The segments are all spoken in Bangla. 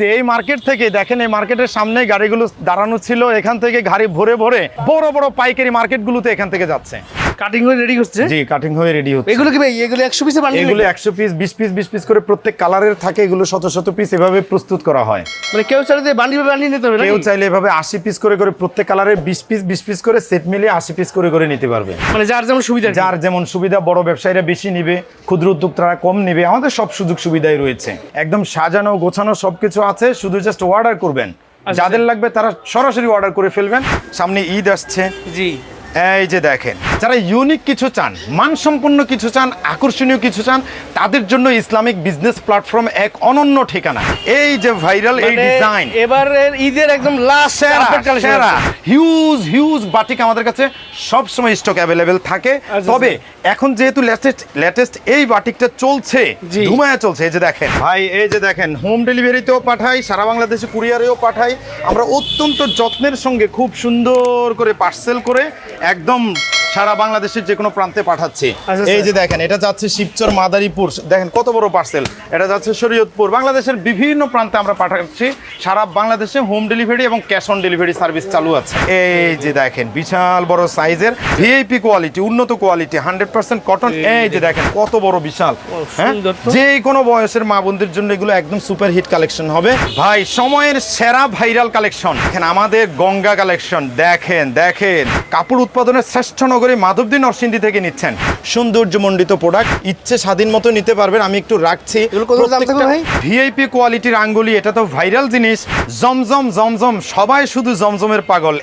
যে এই মার্কেট থেকে দেখেন, এই মার্কেটের সামনে গাড়িগুলো দাঁড়ানো ছিল। এখান থেকে গাড়ি ভরে ভরে বড় বড় পাইকারি মার্কেটগুলোতে এখান থেকে যাচ্ছে। কাটিং করে রেডি করছে জি কাটিং হয়ে রেডি হচ্ছে। এগুলো কি ভাই এগুলো একশো পিসে বানিয়ে এগুলো একশো পিস বিশ পিস বিশ পিস করে প্রত্যেক কালারের থাকে এগুলো শত শত পিস এভাবে প্রস্তুত করা হয়। মানে কেউ চাইলে বান্ডিল বানিয়ে নিতে হবে কেউ চাইলে এভাবে আশি পিস করে করে প্রত্যেক কালারের বিশ পিস বিশ পিস করে সেট মিলিয়ে আশি পিস করে করে নিতে পারবে। মানে যার যেমন সুবিধা যার যেমন সুবিধা বড় ব্যবসায়ীরা বেশি নিবে ক্ষুদ্র উদ্যোক্তারা কম নিবে আমাদের সব সুযোগ সুবিধাই রয়েছে। একদম সাজানো গোছানো সবকিছু আছে শুধু জাস্ট অর্ডার করবেন। আচ্ছা। যাদের লাগবে তারা সরাসরি অর্ডার করে ফেলবেন। সামনে ঈদ আসছে। জি। এই যে দেখেন যারা ইউনিক কিছু চান মানসম্পন্ন কিছু চান আকর্ষণীয় কিছু চান তাদের জন্য ইসলামিক বিজনেস প্ল্যাটফর্ম এক অনন্য ঠিকানা। এই যে ভাইরাল এই মানে ডিজাইন এবারের ঈদের একদম লাস্ট সেরা হিউজ হিউজ বাটিক আমাদের কাছে সব সময় স্টক অ্যাভেলেবেল থাকে। আচ্ছা, তবে এখন যেহেতু লেটেস্ট লেটেস্ট এই বাটিকটা চলছে। ধুমায়া চলছে এই যে দেখেন। ভাই এই যে দেখেন হোম ডেলিভারিতেও পাঠাই সারা বাংলাদেশে কুরিয়ারেও পাঠাই। আমরা অত্যন্ত যত্নের সঙ্গে খুব সুন্দর করে পার্সেল করে একদম সারা বাংলাদেশের যে কোনো প্রান্তে পাঠাচ্ছি। আচ্ছা, এই যে দেখেন এটা যাচ্ছে শিবচর মাদারীপুর। দেখেন কত বড় পার্সেল এটা যাচ্ছে শরীয়তপুর। বাংলাদেশের বিভিন্ন প্রান্তে আমরা পাঠাচ্ছি। সারা বাংলাদেশে হোম ডেলিভারি এবং ক্যাশ অন ডেলিভারি সার্ভিস চালু আছে। এই যে দেখেন বিশাল বড় সাইজের ভিআইপি কোয়ালিটি উন্নত কোয়ালিটি হান্ড্রেড পার্সেন্ট কটন এই যে দেখেন কত বড় বিশাল। হ্যাঁ? যে কোনো বয়সের মা বোনদের জন্য এগুলো একদম সুপার হিট কালেকশন হবে। ভাই সময়ের সেরা ভাইরাল কালেকশন দেখেন আমাদের গঙ্গা কালেকশন দেখেন দেখেন। কাপড় উৎপাদনের শ্রেষ্ঠ নগরী মাধবদী নরসিংদী থেকে নিচ্ছেন। সৌন্দর্যমণ্ডিত প্রোডাক্ট ইচ্ছে স্বাধীন মতো নিতে পারবেন আমি একটু রাখছি। ভিআইপি কোয়ালিটির আঙ্গুলি এটা তো ভাইরাল জিনিস। জমজম জমজম সবাই শুধু জমজমের পাগল।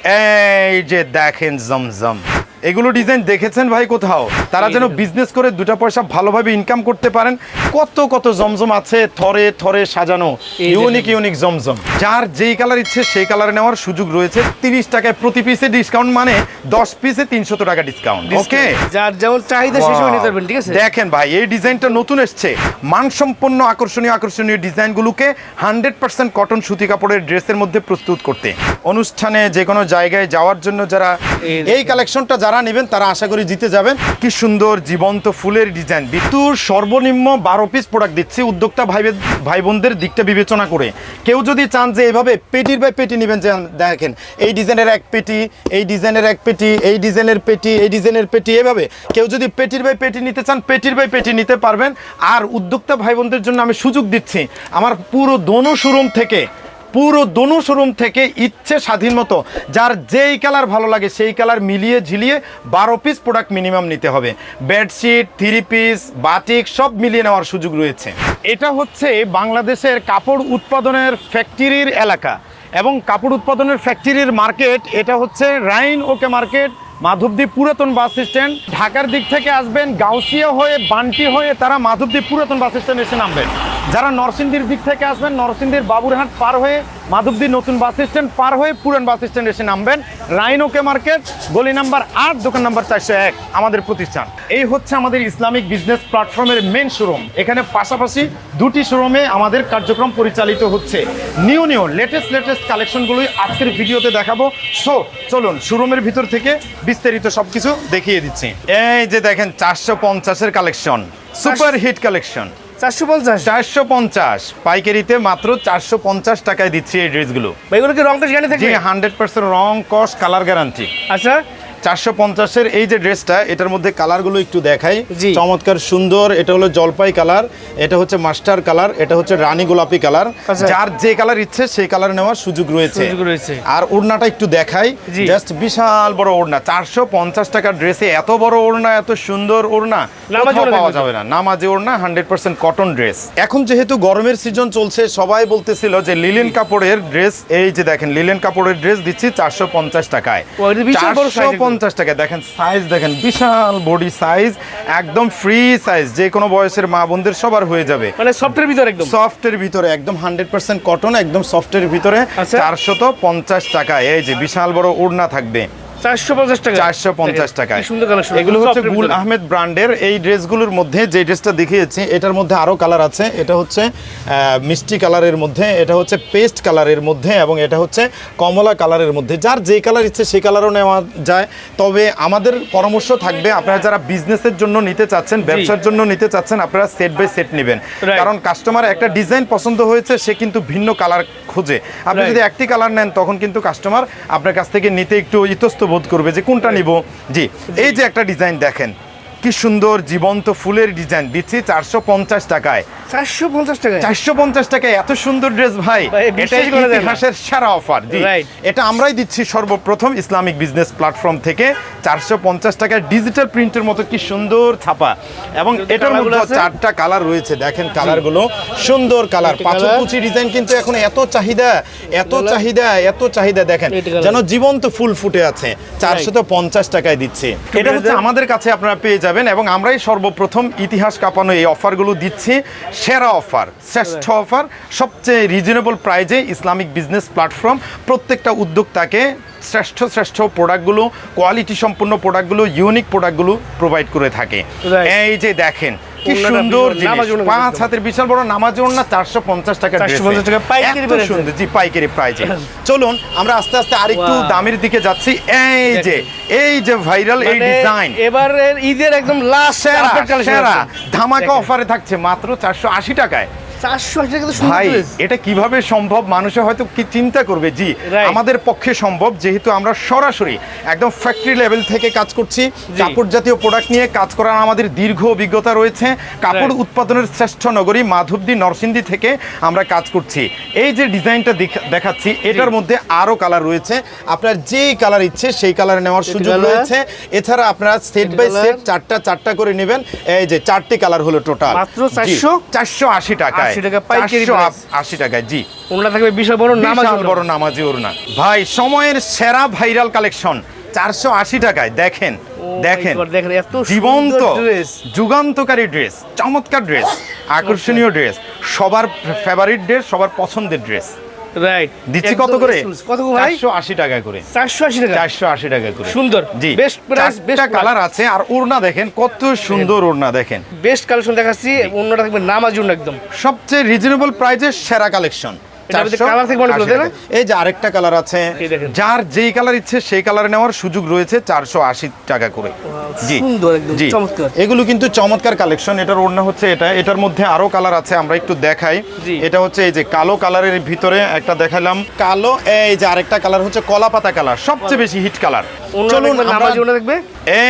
এই যে দেখেন জমজম। এগুলো ডিজাইন দেখেছেন ভাই কোথাও? তারা যেন বিজনেস করে দুটা পয়সা ভালোভাবে ইনকাম করতে পারেন। কত কত জমজম আছে থরে থরে সাজানো। Unique unique Zamzam. যার যেই কালার ইচ্ছে সেই কালার নেওয়ার সুযোগ রয়েছে। তিরিশ টাকায় প্রতি পিসে ডিসকাউন্ট মানে দশ পিসে তিনশো টাকা ডিসকাউন্ট ওকে যার যেমন চাহিদা সেই সময় নিতে পারবেন ঠিক আছে? দেখেন ভাই এই ডিজাইনটা নতুন এসছে। মানসম্পন্ন আকর্ষণীয় আকর্ষণীয় ডিজাইনগুলোকে হান্ড্রেড পার্সেন্ট কটন সুতি কাপড়ের ড্রেসের মধ্যে প্রস্তুত করতে। অনুষ্ঠানে যে কোনো জায়গায় যাওয়ার জন্য যারা এই- কালেকশনটা যারা নেবেন, তারা আশা করি জিতে যাবেন। কি সুন্দর জীবন্ত ফুলের ডিজাইন। বিতুর সর্বনিম্ন বারো পিস প্রোডাক্ট দিচ্ছি উদ্যোক্তা ভাই ভাই বোনদের দিকটা বিবেচনা করে। কেউ যদি চান যে এভাবে পেটির বাই পেটি নেবেন, যে দেখেন, এই ডিজাইনের এক পেটি, এই ডিজাইনের এক পেটি, এই ডিজাইনের পেটি, এই ডিজাইনের পেটি, এভাবে। কেউ যদি পেটির বাই পেটি নিতে চান, পেটির বাই পেটি নিতে পারবেন। আর উদ্যোক্তা ভাই বোনদের জন্য আমি সুযোগ দিচ্ছি, আমার পুরো দোনো শোরুম থেকে পুরো দোনো শোরুম থেকে ইচ্ছে স্বাধীন মতো, যার যেই কালার ভালো লাগে সেই কালার মিলিয়ে ঝিলিয়ে বারো পিস প্রোডাক্ট মিনিমাম নিতে হবে। বেডশিট থ্রি পিস বাটিক সব মিলিয়ে নেওয়ার সুযোগ রয়েছে। এটা হচ্ছে বাংলাদেশের কাপড় উৎপাদনের ফ্যাক্টরির এলাকা এবং কাপড় উৎপাদনের ফ্যাক্টরির মার্কেট এটা হচ্ছে রাইন ওকে মার্কেট মাধবদী পুরাতন বাস স্ট্যান্ড। ঢাকার দিক থেকে আসবেন, গাউসিয়া হয়ে বান্টি হয়ে তারা মাধবদী পুরাতন বাস স্ট্যান্ড এসে নামবেন। যারা নরসিংদীর দিক থেকে আসবেন, নরসিংদীর বাবুরহাট পার হয়ে মাধবদী নতুন বাস স্ট্যান্ড পার হয়ে পুরান বাস স্ট্যান্ড এসে নামবেন। রাইন ওকে মার্কেট, গলি নাম্বার আট, দোকান নাম্বার চারশো এক, আমাদের প্রতিষ্ঠান। এই হচ্ছে আমাদের ইসলামিক বিজনেস প্ল্যাটফর্মের মেন শোরুম এখানে পাশাপাশি দুটি শোরুমে আমাদের কার্যক্রম পরিচালিত হচ্ছে। নিউ নিউ লেটেস্ট লেটেস্ট কালেকশনগুলোই আজকের ভিডিওতে দেখাবো। সো চলুন শোরুমের ভিতর থেকে বিস্তারিত সবকিছু দেখিয়ে দিচ্ছি। এই যে দেখেন, চারশো পঞ্চাশের কালেকশন সুপার হিট কালেকশন চারশো পঞ্চাশ। চারশো পঞ্চাশ। পাইকারিতে মাত্র চারশো পঞ্চাশ টাকায় দিচ্ছি এই ড্রেসগুলো। এগুলো কি রং গ্যারান্টি হান্ড্রেড পার্সেন্ট রং কালার গ্যারান্টি। আচ্ছা চারশো পঞ্চাশের এই যে ড্রেসটা এটার মধ্যে কালারগুলো একটু দেখাই। চমৎকার সুন্দর এটা হলো জলপাই কালার এটা হচ্ছে মাস্টার কালার এটা হচ্ছে রানী গোলাপি কালার। আচ্ছা। যার যে কালার ইচ্ছে সেই কালার নেওয়ার সুযোগ রয়েছে। আর ওড়নাটা একটু দেখাই। জাস্ট বিশাল বড় ওড়না চারশো পঞ্চাশ টাকার ড্রেসে এত বড় ওড়না এত সুন্দর ওড়না পাওয়া যাবে না। নামাজি ওড়না হান্ড্রেড পার্সেন্ট কটন ড্রেস। এখন যেহেতু গরমের সিজন চলছে সবাই বলতেছিল যে লিলেন কাপড়ের ড্রেস এই যে দেখেন লিলেন কাপড়ের ড্রেস দিচ্ছি চারশো পঞ্চাশ টাকায়। চারশো। পঞ্চাশ টাকা দেখেন সাইজ দেখেন বিশাল বডি সাইজ একদম ফ্রি সাইজ যে কোনো বয়সের মা বোনদের সবার হয়ে যাবে। মানে সফটের ভিতরে একদম। সফটের ভিতরে একদম হান্ড্রেড পার্সেন্ট কটন একদম সফটের ভিতরে চারশো চারশত পঞ্চাশ টাকা এই যে বিশাল বড় উড়না থাকবে। চারশো পঞ্চাশ টাকা। চারশো পঞ্চাশ টাকায়। কি সুন্দর কালেকশন এগুলো হচ্ছে গুল আহমেদ ব্র্যান্ডের। এই ড্রেসগুলোর মধ্যে যে ড্রেসটা দেখিয়েছি এটার মধ্যে আরও কালার আছে। এটা হচ্ছে মিষ্টি কালারের মধ্যে এটা হচ্ছে পেস্ট কালারের মধ্যে এবং এটা হচ্ছে কমলা কালারের মধ্যে। যার যে কালার ইচ্ছে সেই কালারও নেওয়া যায়। তবে আমাদের পরামর্শ থাকবে আপনারা যারা বিজনেসের জন্য নিতে চাচ্ছেন ব্যবসার জন্য নিতে চাচ্ছেন আপনারা সেট বাই সেট নেবেন। কারণ কাস্টমার একটা ডিজাইন পছন্দ হয়েছে সে কিন্তু ভিন্ন কালার খোঁজে। আপনি যদি একটি কালার নেন তখন কিন্তু কাস্টমার আপনার কাছ থেকে নিতে একটু ইতস্ত বোধ করবে যে কোনটা নিব। জি এই যে একটা ডিজাইন দেখেন। কি সুন্দর জীবন্ত ফুলের ডিজাইন। দিচ্ছি চারশো পঞ্চাশ টাকায়। চারশো পঞ্চাশ টাকা চারশো পঞ্চাশ টাকায় এত সুন্দর ড্রেস ভাই এটাই। ইতিহাসের সেরা অফার জি। এটা আমরাই দিচ্ছি সর্বপ্রথম ইসলামিক বিজনেস প্ল্যাটফর্ম থেকে। চারশো পঞ্চাশ টাকায় ডিজিটাল প্রিন্টের মতো কি সুন্দর ছাপা। এবং এটার মধ্যে চারটা কালার রয়েছে দেখেন কালারগুলো সুন্দর কালার একটা পাথর colour। কুচি ডিজাইন কিন্তু এখন এত চাহিদা এত চাহিদা এত চাহিদা দেখেন যেন জীবন্ত ফুল ফুটে আছে। চারশো তো পঞ্চাশ টাকায় দিচ্ছে। এটা হচ্ছে আমাদের কাছে আপনারা পেয়ে যাবেন। এবং আমরাই সর্বপ্রথম ইতিহাস কাঁপানো এই অফারগুলো দিচ্ছি। সেরা অফার শ্রেষ্ঠ অফার সবচেয়ে রিজনেবল প্রাইজে ইসলামিক বিজনেস প্ল্যাটফর্ম প্রত্যেকটা উদ্যোক্তাকে শ্রেষ্ঠ শ্রেষ্ঠ প্রোডাক্টগুলো কোয়ালিটি সম্পন্ন প্রোডাক্টগুলো ইউনিক প্রোডাক্টগুলো প্রোভাইড করে থাকে। এই যে দেখেন কি সুন্দর পাঁচ হাতের বিশাল বড় নামাজ ওড়না চারশো পঞ্চাশ টাকা 450 টাকা পাইকারি সুন্দর জি পাইকারি প্রাইজে। চলুন আমরা আস্তে আস্তে আরেকটু দামের দিকে যাচ্ছি। এই যে এই যে ভাইরাল এই মানে ডিজাইন। ঈদের একদম লাস্ট সেরা ধামাকা অফারে থাকছে মাত্র চারশো আশি টাকায়। চারশো আশি টাকা ভাই এটা কীভাবে সম্ভব? মানুষে হয়তো কি চিন্তা করবে? জি আমাদের পক্ষে সম্ভব যেহেতু আমরা সরাসরি একদম ফ্যাক্টরি লেভেল থেকে কাজ করছি। কাপড় জাতীয় প্রোডাক্ট নিয়ে কাজ করার আমাদের দীর্ঘ অভিজ্ঞতা রয়েছে। কাপড় উৎপাদনের শ্রেষ্ঠ নগরী মাধবদী নরসিংদী থেকে আমরা কাজ করছি। এই যে ডিজাইনটা দেখ- দেখাচ্ছি এটার মধ্যে আরও কালার রয়েছে। আপনার যেই কালার ইচ্ছে সেই কালার নেওয়ার সুযোগ রয়েছে। এছাড়া আপনারা সেট বাই সেট চারটা চারটা করে নেবেন। এই যে চারটি কালার হলো টোটাল মাত্র 400? চারশো আশি টাকায়। 80 টাকা পাইকারি চারশো price। জি। ওনারা থাকবে বিশাল বড় নামাজ বিশাল বড় নামাজি ওড়না। ভাই সময়ের সেরা ভাইরাল কালেকশন চারশো আশি টাকায় দেখেন দেখেন। দেখেন জীবন্ত যুগান্তকারী ড্রেস চমৎকার ড্রেস আকর্ষণীয় ড্রেস সবার ফেভারিট ড্রেস সবার পছন্দের ড্রেস রাইট দিচ্ছি কত করে? কত ভাই? টাকা করে। চারশো আশি টাকা। চারশো আশি টাকা করে। সুন্দর। জি। বেস্ট প্রাইস বেস্ট কালার আছে আর ওড়না দেখেন কত সুন্দর ওড়না দেখেন। বেস্ট কালেকশন দেখাচ্ছি ওড়নাটা থাকবে নামাজুন একদম। সবচেয়ে রিজনেবল সেরা কালেকশন এই যে আরেকটা কালার আছে যার যেই কালার ইচ্ছে সেই কালার নেওয়ার সুযোগ রয়েছে চারশো আশি টাকা করে। জি। জি। এগুলো কিন্তু চমৎকার কালেকশন এটার ওড়না হচ্ছে এটা। এটার মধ্যে আরও কালার আছে আমরা একটু দেখাই। এটা হচ্ছে এই যে কালো কালারের ভিতরে একটা দেখালাম। কালো এই যে আরেকটা কালার হচ্ছে কলা পাতা কালার সবচেয়ে বেশি হিট কালার চলুন থাকবে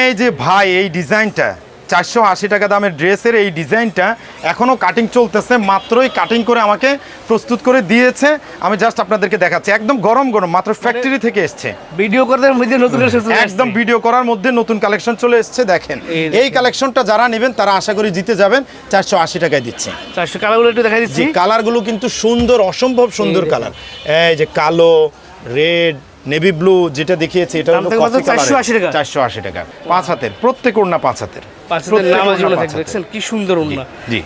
এই যে ভাই এই ডিজাইনটা চারশো আশি টাকা দামের ড্রেসের এই ডিজাইনটা এখনও কাটিং চলতেছে মাত্রই কাটিং করে আমাকে প্রস্তুত করে দিয়েছে। আমি জাস্ট আপনাদেরকে দেখাচ্ছি একদম গরম গরম মাত্র ফ্যাক্টরি থেকে এসছে। ভিডিও করতে মধ্যে নতুন একদম ভিডিও করার মধ্যে নতুন কালেকশন চলে এসছে দেখেন। এই কালেকশনটা যারা নেবেন তারা আশা করি জিতে যাবেন চারশো আশি টাকায় দিচ্ছে। চারশো কালারগুলো একটু দেখা দিচ্ছি। কালারগুলো কিন্তু সুন্দর অসম্ভব সুন্দর কালার এই যে কালো রেড নেভি ব্লু যেটা দেখিয়েছি এটা কালার 480 টাকা। চারশো আশি টাকা। পাঁচ হাতের প্রত্যেক ওড়না পাঁচ হাতের। দেখছেন? কি সুন্দর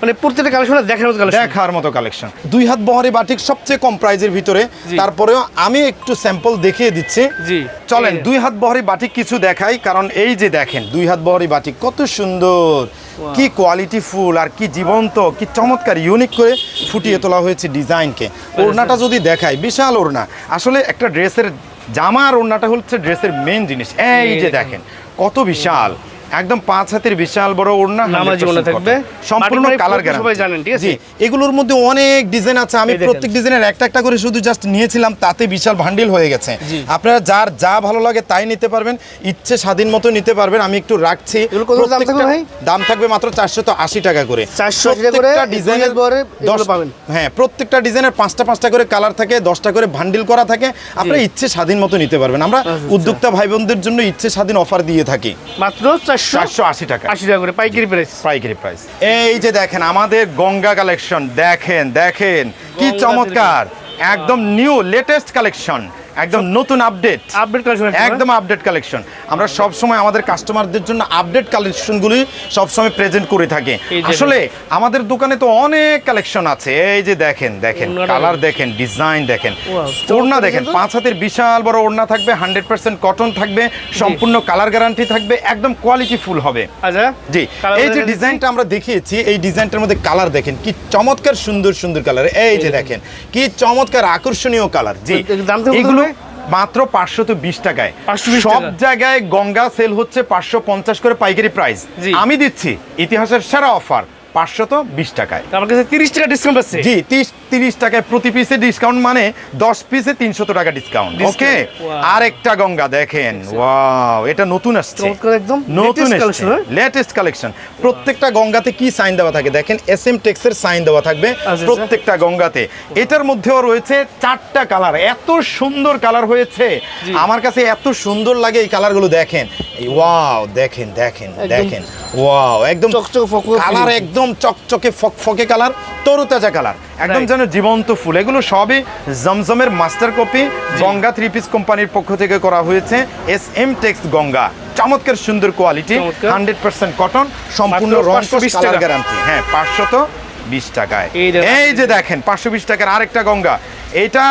মানে প্রত্যেকটা কালেকশন দেখার মতো কালেকশন। দেখার মতো কালেকশন। দুই হাত বহরে বাটিক সবচেয়ে কম প্রাইজের ভিতরে। তারপরেও আমি একটু স্যাম্পল দেখিয়ে দিচ্ছি। জি। চলেন দুই হাত বহরি বাটিক কিছু দেখাই কারণ এই যে দেখেন দুই হাত বহরি বাটিক কত সুন্দর। কি কোয়ালিটি ফুল আর কি জীবন্ত কি চমৎকার ইউনিক করে ফুটিয়ে তোলা হয়েছে ডিজাইনকে। ওড়নাটা যদি দেখাই বিশাল ওড়না। আসলে একটা ড্রেসের জামা আর ওড়নাটা হচ্ছে ড্রেসের মেন জিনিস। এই যে। দেখেন কত বিশাল। একদম পাঁচ হাতের বিশাল বড় ওড়না নামাজি ওড়না থাকবে। সম্পূর্ণ কালার পরতে সবাই জানেন, ঠিক আছে? এগুলোর মধ্যে অনেক ডিজাইন আছে। আমি প্রত্যেক ডিজাইনের একটা একটা করে শুধু জাস্ট নিয়েছিলাম তাতে বিশাল ভান্ডিল হয়ে গেছে। আপনারা যার যা ভালো লাগে তাই নিতে পারবেন। ইচ্ছে স্বাধীন মতো নিতে পারবেন। আমি একটু রাখছি। দাম থাকবে মাত্র চারশো তো আশি টাকা করে। 480 টাকা করে প্রত্যেকটা এই ডিজাইনের দশ- পাবেন। হ্যাঁ প্রত্যেকটা ডিজাইনের পাঁচটা পাঁচটা করে কালার থাকে দশটা করে ভান্ডিল করা থাকে। আপনারা ইচ্ছে স্বাধীন মতো নিতে পারবেন। আমরা আচ্ছা। উদ্যোক্তা ভাই বোনদের জন্য ইচ্ছে স্বাধীন অফার দিয়ে থাকি। মাত্র চারশো? আশি টাকা। আশি টাকা করে পাইকারি প্রাইস পাইকারি প্রাইস এই যে দেখেন আমাদের গঙ্গা কালেকশন দেখেন দেখেন কি চমৎকার। একদম নিউ লেটেস্ট কালেকশন একদম নতুন আপডেট আপডেট কালেকশন একদম আপডেট কালেকশন আমরা সব সময় আমাদের কাস্টমারদের জন্য আপডেট কালেকশনগুলি সব সময় প্রেজেন্ট করে থাকি। আসলে আমাদের দোকানে তো অনেক কালেকশন আছে। এই যে দেখেন দেখেন কালার দেখেন ডিজাইন দেখেন। ওড়না দেখেন পাঁচ হাতের বিশাল বড় ওড়না থাকবে হান্ড্রেড পার্সেন্ট কটন থাকবে সম্পূর্ণ কালার গ্যারান্টি থাকবে একদম কোয়ালিটি ফুল হবে। আচ্ছা। জি এই যে ডিজাইনটা আমরা দেখিয়েছি এই ডিজাইনটার মধ্যে কালার দেখেন কি চমৎকার সুন্দর সুন্দর কালার এই যে দেখেন কি চমৎকার আকর্ষণীয় কালার জি এগুলো? মাত্র পাঁচশো তো বিশ টাকায়। 520 সব জায়গায় গঙ্গা সেল হচ্ছে পাঁচশো পঞ্চাশ করে পাইকারি প্রাইস। আমি দিচ্ছি ইতিহাসের সেরা অফার পাঁচশো তো বিশ টাকায়। আমার কাছে তিরিশ টাকা ডিসকাউন্ট আছে। জি তিরিশ তিরিশ টাকায় প্রতি পিসে ডিসকাউন্ট মানে দশ পিসে তিনশো টাকা ডিসকাউন্ট ওকে আর একটা গঙ্গা দেখেন ওয়াও এটা নতুন আসছে। একদম নতুন collection, হ্যাঁ? লেটেস্ট কালেকশন প্রত্যেকটা গঙ্গাতে কি সাইন দেওয়া থাকে? দেখেন এস এম টেক্সের সাইন দেওয়া থাকবে আচ্ছা। প্রত্যেকটা গঙ্গাতে। এটার মধ্যেও রয়েছে চারটা কালার এত সুন্দর কালার হয়েছে। আমার কাছে এত সুন্দর লাগে এই কালারগুলো দেখেন। ওয়াও দেখেন দেখেন দেখেন ওয়াও একদম কালার feeling। একদম চকচকে ফকফকে কালার তরুতাজা কালার। একদম যেন জীবন্ত ফুল। এগুলো সবই জমজমের master copy Ganga three piece কোম্পানির পক্ষ থেকে করা হয়েছে। S M Tex Ganga. চমৎকার সুন্দর কোয়ালিটি হান্ড্রেড পার্সেন্ট কটন সম্পূর্ণ রং 520 কালার টাকা। গ্যারান্টি হ্যাঁ পাঁচশত বিশ টাকায়। এই এই যে দেখেন পাঁচশো বিশ টাকার আরেকটা গঙ্গা। এটা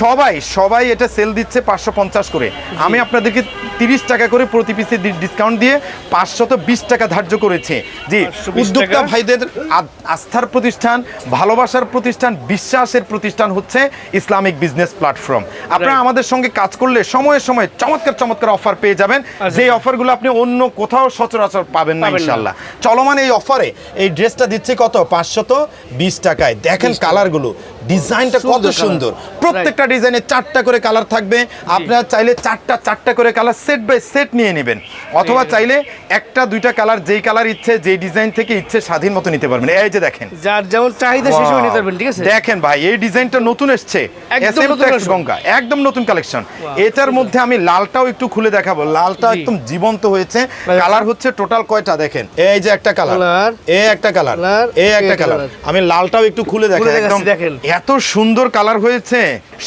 সবাই সবাই এটা সেল দিচ্ছে পাঁচশো পঞ্চাশ করে। আমি আপনাদেরকে তিরিশ টাকা করে প্রতি পিসে ডিসকাউন্ট দিয়ে পাঁচশত বিশ টাকা ধার্য করেছি। জি উদ্যোক্তা ভাইদের আস্থার প্রতিষ্ঠান ভালোবাসার প্রতিষ্ঠান বিশ্বাসের প্রতিষ্ঠান হচ্ছে ইসলামিক বিজনেস প্ল্যাটফর্ম। আপনারা আমাদের সঙ্গে কাজ করলে সময়ে সময়ে চমৎকার চমৎকার অফার পেয়ে যাবেন। আচ্ছা। যে অফারগুলো আপনি অন্য কোথাও সচরাচর পাবেন না পাবেন না। ইনশাল্লাহ চলমান এই অফারে এই ড্রেসটা দিচ্ছে কত? পাঁচশত বিশ টাকায়। দেখেন কালারগুলো ডিজাইনটা কত সুন্দর। প্রত্যেকটা ডিজাইনে চারটা করে কালার থাকবে। আপনারা চাইলে চারটা চারটা করে কালার সেট বাই সেট নিয়ে নেবেন। অথবা চাইলে একটা দুইটা কালার যেই কালার ইচ্ছে যেই ডিজাইন থেকে ইচ্ছে স্বাধীন মতো নিতে পারবেন। এই যে দেখেন। যার যেমন চাহিদা সেই সময় নিতে পারবেন ঠিক আছে? দেখেন ভাই এই ডিজাইনটা নতুন এসছে। একদম নতুন গঙ্গা একদম নতুন কালেকশন এটার মধ্যে আমি লালটাও একটু খুলে দেখাবো। লালটা একদম জীবন্ত হয়েছে। কালার হচ্ছে টোটাল কয়টা দেখেন? এই যে একটা কালার এই একটা কালার এই একটা কালার আমি লালটাও একটু খুলে দেখেন একদম দেখেন। এত সুন্দর কালার হয়েছে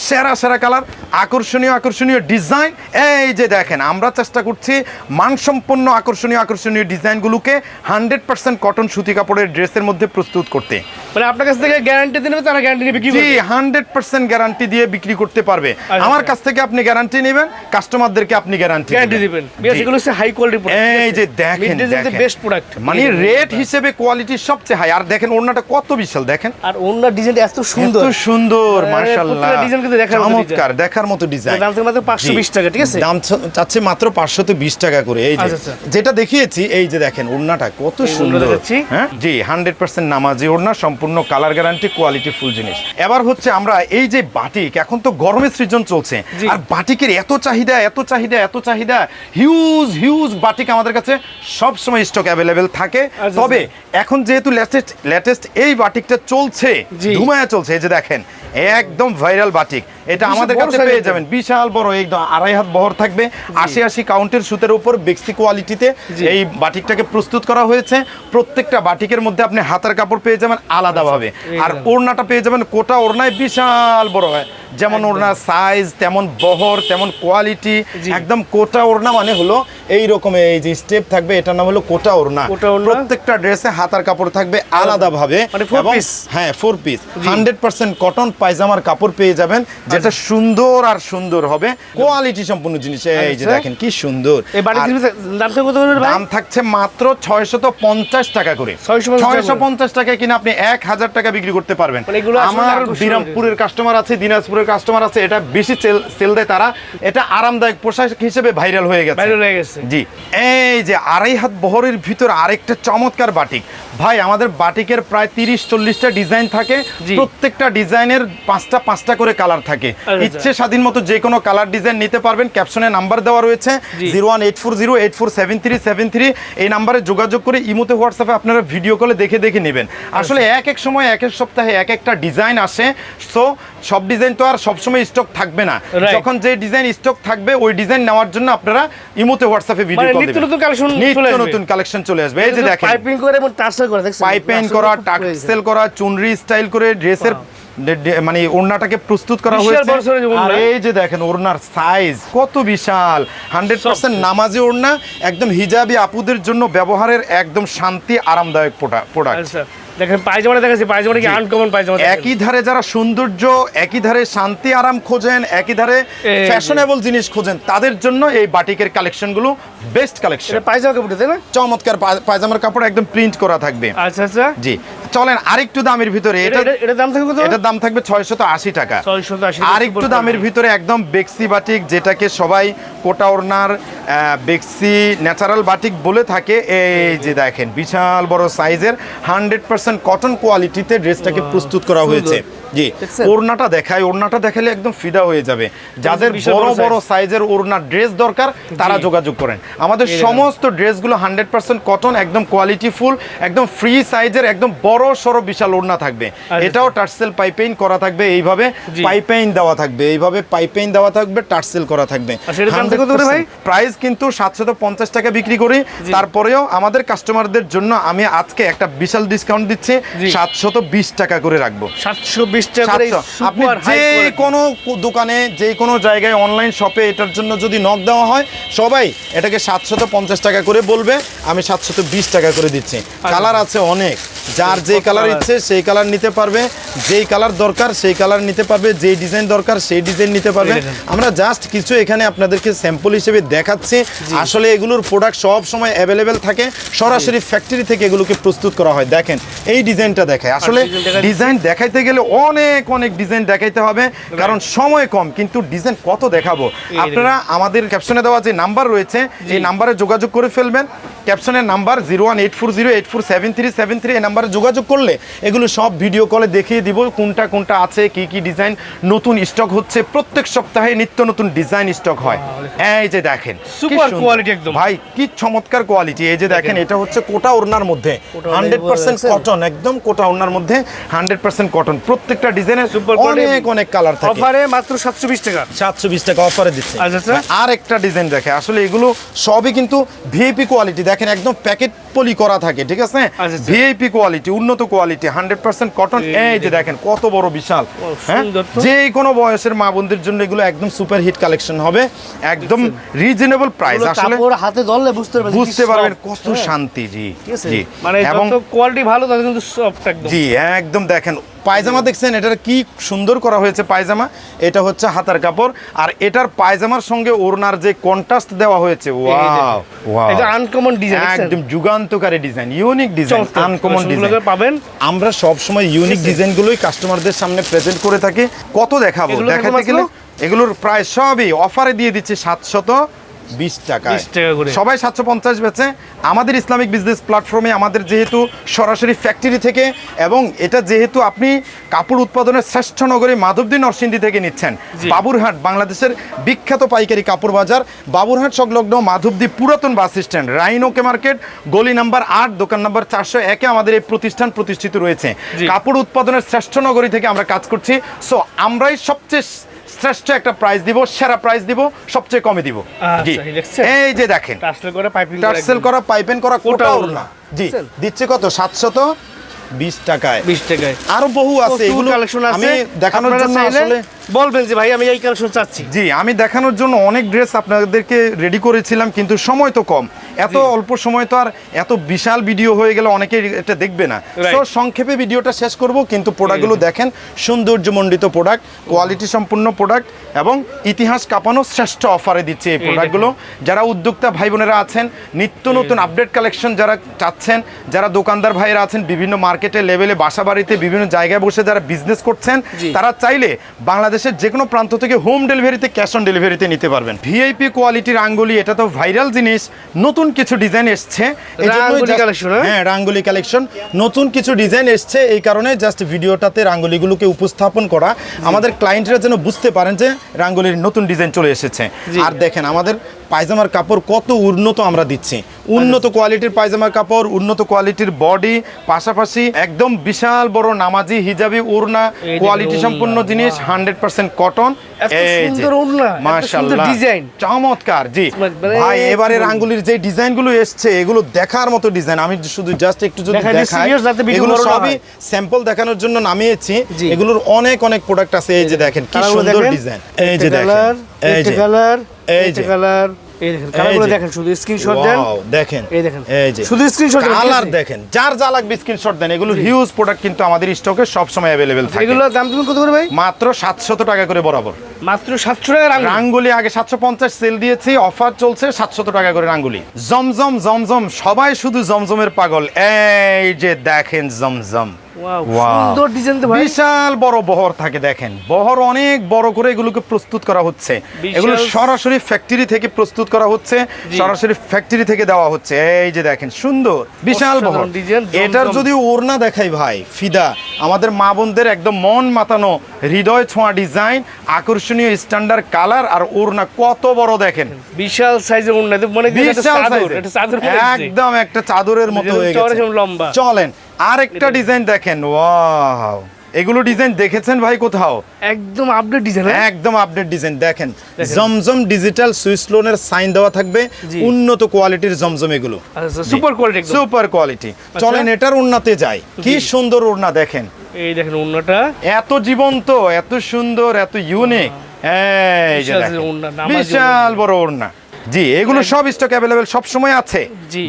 সেরা সেরা কালার আকর্ষণীয় আকর্ষণীয় ডিজাইন। এই যে দেখেন আমরা চেষ্টা করছি মানসম্পন্ন আকর্ষণীয় আকর্ষণীয় ডিজাইনগুলোকে হান্ড্রেড পার্সেন্ট কটন সুতি কাপড়ের ড্রেসের মধ্যে প্রস্তুত করতে। মানে আপনার কাছ থেকে গ্যারান্টি দিলে তারা গ্যারান্টি নিয়ে বিক্রি জি হান্ড্রেড পার্সেন্ট গ্যারান্টি দিয়ে বিক্রি করতে পারবে। আচ্ছা। আমার কাছ থেকে আপনি গ্যারান্টি নেবেন কাস্টমারদেরকে আপনি গ্যারান্টি গ্যারান্টি দিবেন। এগুলো হচ্ছে হাই কোয়ালিটি এই যে দেখেন দেখেন। বেস্ট প্রোডাক্ট মানে রেট হিসেবে কোয়ালিটি সবচেয়ে হাই আর দেখেন ওড়নাটা কত বিশাল দেখেন। আর অন্য ডিজাইনটা এত সুন্দর। সুন্দর। আরে, মাশাআল্লাহ। প্রত্যেকটা কিন্তু দেখার চমৎকার দেখার মতো ডিজাইন দাম মাত্র 520 টাকা, ঠিক আছে? দাম চাচ্ছে মাত্র 520 টাকা করে। এই যে আচ্ছা, আচ্ছা। যেটা দেখিয়েছি এই যে দেখেন ওড়নাটা কত সুন্দর। হ্যাঁ? জি 100% নামাজি ওড়না সম্পূর্ণ কালার গ্যারান্টি কোয়ালিটি ফুল জিনিস। এবার হচ্ছে আমরা এই যে বাটিক এখন তো গরমের সিজন চলছে। আর বাটিকের এত চাহিদা এত চাহিদা এত চাহিদা হিউজ হিউজ বাটিক আমাদের কাছে সব সময় স্টক অ্যাভেলেবেল থাকে। আচ্ছা, তবে এখন যেহেতু লেটেস্ট লেটেস্ট এই বাটিকটা চলছে। ধুমায়া চলছে এই যে দেখেন একদম ভাইরাল বাটিক এটা আমাদের কাছে পেয়ে যাবেন বিশাল বড় একদম আড়াই হাত বহর থাকবে। আশি আশি কাউন্টের সুতের উপর বেক্সি কোয়ালিটিতে। এই বাটিকটাকে প্রস্তুত করা হয়েছে। প্রত্যেকটা বাটিকের মধ্যে আপনি হাতের কাপড় পেয়ে যাবেন আলাদাভাবে। আর ওড়নাটা পেয়ে যাবেন কোটা ওড়নায় বিশাল বড় হয়। যেমন ওড়নার সাইজ তেমন বহর তেমন কোয়ালিটি একদম কোটা ওড়না মানে হলো এই রকম এই যে স্টেপ থাকবে এটার নাম হলো কোটা ওড়না। প্রত্যেকটা ড্রেসে হাতার কাপড় থাকবে আলাদাভাবে মানে four এবং piece? হ্যাঁ four piece hundred percent cotton পায়জামার কাপড় পেয়ে যাবেন যেটা সুন্দর আর সুন্দর হবে। কোয়ালিটি সম্পূর্ণ জিনিস। এই যে আচ্ছা। দেখেন কি সুন্দর। দাম থাকছে মাত্র ছয়শত পঞ্চাশ টাকা করে। 650 টাকা ছয়শো পঞ্চাশ টাকায় কিনা আপনি এক হাজার টাকা বিক্রি করতে পারবেন। মানে আমার বিরামপুরের কাস্টমার আছে দিনাজপুরের কাস্টমার আছে এটা বেশি সেল দেয় তারা। এটা আরামদায়ক পোশাক হিসেবে ভাইরাল হয়ে গেছে। ভাইরাল হয়ে গেছে। জি। এই যে আড়াই হাত বহরের ভিতর আরেকটা চমৎকার বাটিক ভাই আমাদের বাটিকের প্রায় তিরিশ চল্লিশটা ডিজাইন থাকে। প্রত্যেকটা ডিজাইনের পাঁচটা পাঁচটা করে কালার থাকে। আচ্ছা। ইচ্ছে স্বাধীন মতো যে কোনো কালার ডিজাইন নিতে পারবেন। ক্যাপশনে নাম্বার দেওয়া রয়েছে। Zero one eight four zero eight four seven three seven three এই নাম্বারে যোগাযোগ করে ইমোতে হোয়াটসঅ্যাপে আপনারা ভিডিও কলে দেখে দেখে নেবেন। আসলে এক এক সময় এক এক সপ্তাহে এক একটা ডিজাইন আসে। সো সব ডিজাইন তো আর সবসময় স্টক থাকবে না. যখন যে ডিজাইন স্টক থাকবে ওই ডিজাইন নেওয়ার জন্য আপনারা ইমোতে হোয়াটসঅ্যাপে ভিডিও কল নিত্য দিবেন। নতুন চলে নিত্য। নতুন কালেকশন চলে আসবে। এই যে দেখেন পাইপিং করে এবং টার্সেল করে দেখছেন? পাইপেন আসলে করা খুব টাক সেল করা চুনরি স্টাইল করে ড্রেসের মানে ওড়নাটাকে প্রস্তুত করা হয়েছে। আর এই যে দেখেন ওড়নার সাইজ কত বিশাল। হান্ড্রেড পার্সেন্ট নামাজি ওড়না একদম হিজাবি আপুদের জন্য ব্যবহারের একদম শান্তি আরামদায়ক প্রোডাক্ট দেখেন পায়জামাটা দেখাচ্ছি পায়জামাটা কি আনকমন পায়জামা একই ধারে যারা সৌন্দর্য একই ধারে শান্তি আরাম খোঁজেন একই ধারে ফ্যাশনেবল জিনিস খোঁজেন তাদের জন্য এই বাটিকের কালেকশনগুলো বেস্ট কালেকশন পায়জামা কাপড় তাই না? চমৎকার পায়জামার কাপড় একদম প্রিন্ট করা থাকবে। আচ্ছা আচ্ছা। জি। চলেন আরেকটু দামের ভিতরে এটা দাম থাকবে কত? এটার দাম থাকবে ছয়শত আশি টাকা। 680 আর দামের ভিতরে একদম বেক্সি বাটিক যেটাকে সবাই কোটা ওড়নার বেক্সি ন্যাচারাল বাটিক বলে থাকে। এই যে দেখেন বিশাল বড় সাইজের হান্ড্রেড পার্সেন্ট কটন কোয়ালিটিতে ড্রেসটাকে প্রস্তুত করা হয়েছে। জি ওড়নাটা দেখায় ওড়নাটা দেখালে একদম ফিদা হয়ে যাবে। যাদের বড় বড় সাইজের ওড়নার ড্রেস দরকার তারা যোগাযোগ করেন। আমাদের সমস্ত ড্রেসগুলো হান্ড্রেড পার্সেন্ট কটন একদম কোয়ালিটি ফুল একদম ফ্রি সাইজের একদম বড় সড়ো বিশাল ওড়না থাকবে। এটাও টার্সেল পাইপেইন করা থাকবে এইভাবে। পাইপেইন দেওয়া থাকবে এইভাবে পাইপেইন দেওয়া থাকবে টার্সেল করা থাকবে। আচ্ছা, ভাই? প্রাইস কিন্তু সাতশত পঞ্চাশ টাকা বিক্রি করি। তারপরেও আমাদের কাস্টমারদের জন্য আমি আজকে একটা বিশাল ডিসকাউন্ট দিচ্ছি সাতশত বিশ টাকা করে রাখব। 720 টাকা আপনি যে কোনো দোকানে যে কোনো জায়গায় অনলাইন শপে এটার জন্য যদি নখ দেওয়া হয় সবাই এটাকে সাতশত পঞ্চাশ টাকা করে বলবে আমি সাতশত বিশ টাকা করে দিচ্ছি। কালার আছে অনেক। যার যে কালার? ইচ্ছে সেই কালার নিতে পারবে। যেই কালার দরকার সেই কালার নিতে পারবে। যেই ডিজাইন দরকার সেই ডিজাইন নিতে পারবে। আমরা জাস্ট কিছু এখানে আপনাদেরকে স্যাম্পল হিসেবে দেখাচ্ছি। আসলে এগুলোর প্রোডাক্ট সব সময় অ্যাভেলেবেল থাকে। সরাসরি ফ্যাক্টরি থেকে এগুলোকে প্রস্তুত করা হয়। দেখেন এই ডিজাইনটা দেখায়। আসলে ডিজাইন দেখাইতে গেলে অনেক অনেক ডিজাইন দেখাইতে হবে। কারণ সময় কম কিন্তু ডিজাইন কত দেখাবো? আপনারা আমাদের ক্যাপশনে দেওয়া যে নাম্বার রয়েছে এই নাম্বারে যোগাযোগ করে ফেলবেন। ক্যাপশনের number zero one eight four zero eight four seven three seven three এই নাম্বারে যোগাযোগ করলে এগুলো সব ভিডিও কলে দেখিয়ে দিব কোনটা কোনটা আছে কি কি ডিজাইন নতুন স্টক হচ্ছে। প্রত্যেক সপ্তাহে নিত্য নতুন ডিজাইন স্টক হয়। এই যে দেখেন কি Super সুন্দর। quality একদম। ভাই কি চমৎকার কোয়ালিটি এই যে দেখেন এটা হচ্ছে কোটা ওড়নার মধ্যে। হান্ড্রেড পার্সেন্ট কটন একদম কোটা ওড়নার মধ্যে হান্ড্রেড পার্সেন্ট কটন প্রত্যেকটা ডিজাইনের অনেক অনেক কালার থাকে। অফারে মাত্র 720 টাকা। সাতশো বিশ টাকা অফারে দিচ্ছে। আর একটা ডিজাইন দেখে আসলে এগুলো সবই কিন্তু ভিআইপি কোয়ালিটি দেখেন একদম প্যাকেট পলি করা থাকে ঠিক আছে? আচ্ছা, আচ্ছা। ভিআইপি কোয়ালিটি উন্নত কোয়ালিটি হান্ড্রেড পার্সেন্ট কটন এই যে দেখেন। কত বড় বিশাল হ্যাঁ? যে কোনো বয়সের মা বোনদের জন্য এগুলো একদম সুপার হিট কালেকশন হবে। একদম রিজনেবল প্রাইস আসলে হাতে ধরলে বুঝতে পারবেন বুঝতে পারবেন কত শান্তি জি ঠিক আছে? জি। মানে এবং কোয়ালিটি ভালো তত কিন্তু সফট একদম। জি একদম দেখেন পায়জামা দেখছেন? এটার কি সুন্দর করা হয়েছে পায়জামা? এটা হচ্ছে হাতার কাপড়। আর এটার পায়জামার সঙ্গে ওড়নার যে কন্ট্রাস্ট দেওয়া হয়েছে ওয়াও ওয়াও। এটা আনকমন ডিজাইন একদম যুগান্তকারী design unique design uncommon design পাবেন। আমরা সব সময় ইউনিক ডিজাইনগুলোই কাস্টমারদের সামনে প্রেজেন্ট করে থাকি। কত দেখাবো? দেখাতে গেলে এগুলোর প্রায় সবই অফারে দিয়ে দিচ্ছে সাতশত। বিশ টাকা 20 টাকা করে। সবাই সাতশো পঞ্চাশ বেচে আমাদের ইসলামিক বিজনেস প্ল্যাটফর্মে আমাদের যেহেতু সরাসরি ফ্যাক্টরি থেকে এবং এটা যেহেতু আপনি কাপড় উৎপাদনের শ্রেষ্ঠ নগরী মাধবদী নরসিংদী থেকে নিচ্ছেন। বাবুরহাট বাংলাদেশের বিখ্যাত পাইকারি কাপড় বাজার। বাবুরহাট সংলগ্ন মাধবদী পুরাতন বাস স্ট্যান্ড রাইনোকে মার্কেট গলি নাম্বার আট দোকান নাম্বার চারশো একে আমাদের এই প্রতিষ্ঠান প্রতিষ্ঠিত রয়েছে। কাপড় উৎপাদনের শ্রেষ্ঠ নগরী থেকে আমরা কাজ করছি। সো আমরাই সবচেয়ে শ্রেষ্ঠ একটা প্রাইস দিব সেরা প্রাইস দিব সবচেয়ে কমে দিব। আচ্ছা, জি। এই যে দেখেন। টার্সেল করে পাইপিং টার্সেল করা পাইপেন করা কোটা ওড়না। জি দিচ্ছে কত? সাতশত? বিশ টাকায়। 20 টাকায়। আরও বহু আছে এগুলো কালেকশন আছে। আমি দেখানোর জন্য আসলে বলবেন যে ভাই আমি এই কালেকশন চাচ্ছি। জি আমি দেখানোর জন্য অনেক ড্রেস আপনাদেরকে রেডি করেছিলাম কিন্তু সময় তো কম। এত অল্প সময় তো আর এত বিশাল ভিডিও হয়ে গেলে অনেকে এটা দেখবে না। তো সংক্ষেপে ভিডিওটা শেষ করব কিন্তু প্রোডাক্টগুলো দেখেন সৌন্দর্যমণ্ডিত প্রোডাক্ট কোয়ালিটি সম্পূর্ণ প্রোডাক্ট এবং ইতিহাস কাঁপানো শ্রেষ্ঠ অফারে দিচ্ছে এই প্রোডাক্টগুলো যারা উদ্যোক্তা ভাই বোনেরা আছেন নিত্য নতুন আপডেট কালেকশন যারা চাচ্ছেন যারা দোকানদার ভাইয়েরা আছেন বিভিন্ন মার্কেটে লেভেলে বাসা বাড়িতে বিভিন্ন জায়গায় বসে যারা বিজনেস করছেন তারা চাইলে বাংলাদেশের যে কোনো প্রান্ত থেকে হোম ডেলিভারিতে ক্যাশ অন ডেলিভারিতে নিতে পারবেন। ভিআইপি কোয়ালিটির আঙ্গুলি এটা তো ভাইরাল জিনিস। নতুন কিছু ডিজাইন এসছে। হ্যাঁ? হ্যাঁ রাঙ্গুলি কালেকশন নতুন কিছু ডিজাইন এসছে এই কারণে জাস্ট ভিডিওটাতে রাঙ্গুলিগুলোকে উপস্থাপন করা। আমাদের ক্লায়েন্টরা যেন বুঝতে পারেন যে রাঙ্গুলির নতুন ডিজাইন চলে এসেছে। আর দেখেন আমাদের পায়জামার কাপড় কত উন্নত আমরা দিচ্ছি। উন্নত কোয়ালিটির পায়জামার কাপড় উন্নত কোয়ালিটির বডি পাশাপাশি একদম বিশাল বড় নামাজি হিজাবি উড়না কোয়ালিটি সম্পূর্ণ জিনিস হান্ড্রেড পার্সেন্ট কটন। চমৎকার জি। মানে- ভাই আঙ্গুলির যে ডিজাইনগুলো এসছে এগুলো দেখার মতো ডিজাইন। আমি শুধু জাস্ট একটু যদি দেখাই এগুলো সবই স্যাম্পল দেখানোর জন্য নামিয়েছি। এগুলোর অনেক অনেক প্রোডাক্ট আছে এই যে দেখেন কি সুন্দর ডিজাইন এই যে দেখেন এই যে। কালার এই একটা যে। কালার এই দেখেন কালারগুলো যে। দেখেন শুধু স্ক্রিনশট দেন Wow, দেখেন এই দেখেন। এই যে শুধু screenshot দেন, ঠিক কালার আছে? দেখেন যার যা লাগবে স্ক্রিনশট দেন এগুলো হিউজ প্রোডাক্ট কিন্তু আমাদের স্টকে সব সময় अवेलेबल থাকে এগুলো দাম তুমি কত করে ভাই মাত্র 700 টাকা করে বরাবর মাত্র সাতশো টাকা রাঙ্গুলি রাঙ্গুলি আগে 750 সেল দিয়েছি অফার চলছে 700 টাকা করে রাঙ্গুলি জমজম জমজম সবাই শুধু জমজমের পাগল এই যে দেখেন জমজম Wow, Wow. সুন্দর ডিজাইন তো ভাই। বিশাল বড় বহর থাকে দেখেন। বহর অনেক বড় করে এগুলোকে প্রস্তুত করা হচ্ছে। এগুলো সরাসরি ফ্যাক্টরি থেকে প্রস্তুত করা হচ্ছে সরাসরি ফ্যাক্টরি থেকে দেওয়া হচ্ছে। এই যে দেখেন সুন্দর বিশাল বহর। এটার যদি ওড়না দেখাই ভাই ফিদা। আমাদের মা বোনদের একদম মন মাতানো হৃদয় ছোঁয়া ডিজাইন আকর্ষণীয় স্ট্যান্ডার্ড কালার আর ওড়না কত বড় দেখেন। বিশাল সাইজের ওড়না মানে বিশাল চাদর। একদম একটা চাদরের মতো হয়ে গেছে। লম্বা। চলেন আরেকটা ডিজাইন দেখেন ওয়াও। এগুলো ডিজাইন দেখেছেন ভাই কোথাও? একদম আপডেট ডিজাইন একদম আপডেট ডিজাইন দেখেন। জমজম ডিজিটাল সুইস লোনের সাইন দেওয়া থাকবে উন্নত কোয়ালিটির জমজম এগুলো। সুপার কোয়ালিটি সুপার কোয়ালিটি চলেন এটার উন্নতে যাই। কি সুন্দর ওড়না দেখেন। এই দেখেন ওড়নাটা। এত জীবন্ত এত সুন্দর এত ইউনিক এই যে বিশাল বড় ওড়না। জি এগুলো সব স্টক অ্যাভেলেবেল সব সময় আছে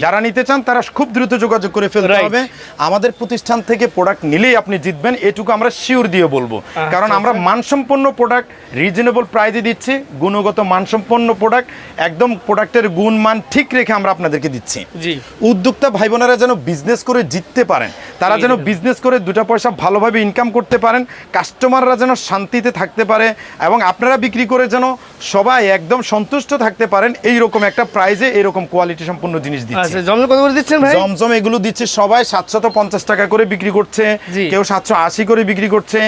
যারা নিতে চান তারা খুব দ্রুত যোগাযোগ করে ফেলতে. হবে। আমাদের প্রতিষ্ঠান থেকে প্রোডাক্ট নিলেই আপনি জিতবেন এটুকু আমরা শিওর দিয়ে বলব। কারণ আমরা মানসম্পন্ন প্রোডাক্ট রিজনেবল প্রাইজে দিচ্ছি গুণগত মানসম্পন্ন প্রোডাক্ট একদম প্রোডাক্টের গুণ মান ঠিক রেখে আমরা আপনাদেরকে দিচ্ছি। জি। উদ্যোক্তা ভাই বোনেরা যেন বিজনেস করে জিততে পারেন তারা যেন বিজনেস করে দুটা পয়সা ভালোভাবে ইনকাম করতে পারেন কাস্টমাররা যেন শান্তিতে থাকতে পারে এবং আপনারা বিক্রি করে যেন সবাই একদম সন্তুষ্ট থাকতে পারেন এই রকম একটা প্রাইজে এরকম কোয়ালিটি সম্পন্ন জিনিস দিচ্ছে। আচ্ছা জমজম কত করে দিচ্ছেন ভাই? জমজম এগুলো দিচ্ছে সবাই সাতশত পঞ্চাশ টাকা করে বিক্রি করছে কেউ সাতশো আশি করে বিক্রি করছে।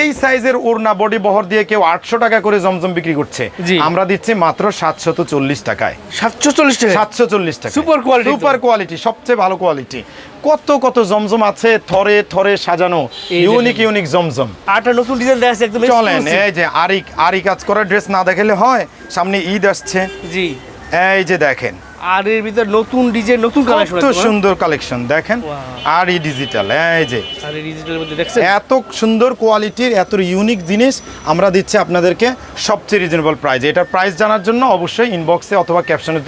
এই সাইজের ওড়না বডি বহর দিয়ে কেউ আটশো টাকা করে জমজম বিক্রি করছে। আমরা দিচ্ছি মাত্র সাতশত চল্লিশ টাকায়। সাতশো চল্লিশ টাকা সাতশো চল্লিশ টাকা Super quality তো। সুপার কোয়ালিটি সবচেয়ে ভালো কোয়ালিটি কত কত জমজম আছে থরে থরে সাজানো। Unique unique Zamzam. আটটা নতুন ডিজাইন আছে একদম চলেন এই যে আরিক আরি কাজ করা ড্রেস না দেখালে হয় সামনে ঈদ আসছে। জি। এই যে দেখেন আর এর ভিতর নতুন ডিজাইন নতুন কালেকশন কত সুন্দর কালেকশন দেখেন। আর ই ডিজিটাল এই যে। আর এই ডিজিটালের মধ্যে দেখছেন? এত সুন্দর কোয়ালিটির এত ইউনিক জিনিস আমরা দিচ্ছি আপনাদেরকে সবচেয়ে রিজনেবল প্রাইস এটার প্রাইস জানার জন্য অবশ্যই ইনবক্সে অথবা ক্যাপশনে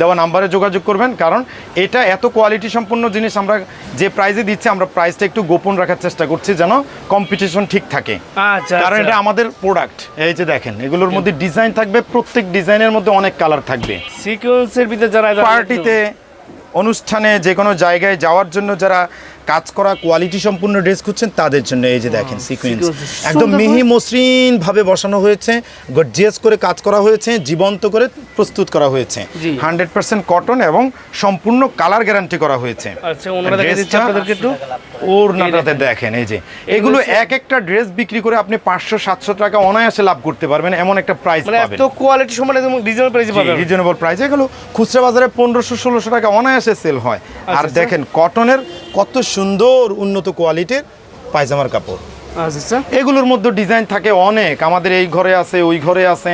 দেওয়া নাম্বারে যোগাযোগ করবেন কারণ এটা এত কোয়ালিটি সম্পন্ন জিনিস আমরা যে প্রাইজে দিচ্ছি আমরা প্রাইসটা একটু গোপন রাখার চেষ্টা করছি যেন কম্পিটিশন ঠিক থাকে। আচ্ছা কারণ আচ্ছা। এটা আমাদের প্রোডাক্ট এই যে দেখেন এগুলোর মধ্যে ডিজাইন থাকবে প্রত্যেক ডিজাইনের মধ্যে অনেক কালার থাকবে। সিকোয়েন্সের ভিতরে যারা পার্টিতে অনুষ্ঠানে যে কোনো জায়গায় যাওয়ার জন্য যারা কাজ করা কোয়ালিটি সম্পূর্ণ ড্রেস খুঁজছেন তাদের জন্য। এই যে দেখেন সিকোয়েন্স একদম মিহি মসৃণ ভাবে বসানো হয়েছে গর্জিয়াস করে কাজ করা হয়েছে জীবন্ত করে প্রস্তুত করা হয়েছে। হান্ড্রেড পার্সেন্ট কটন এবং সম্পূর্ণ কালার গ্যারান্টি করা হয়েছে। আচ্ছা ওড়নাটাতে দেখেন। এই যে। এগুলো এক একটা ড্রেস বিক্রি করে আপনি পাঁচশো সাতশো টাকা অনায়াসে লাভ করতে পারবেন এমন একটা প্রাইস মানে পাবেন। এত কোয়ালিটি একদম ডিজাইন প্রাইসে পাবেন। রিজনেবল প্রাইস এগুলো খুচরা বাজারে পনেরোশো ষোলোশো টাকা অনায়াসে সেল হয়। আর আচ্ছা। দেখেন কটনের কত সুন্দর উন্নত কোয়ালিটির পায়জামার কাপড়। আচ্ছা আচ্ছা। এগুলোর মধ্যে ডিজাইন থাকে অনেক। আমাদের এই ঘরে আছে ওই ঘরে আছে।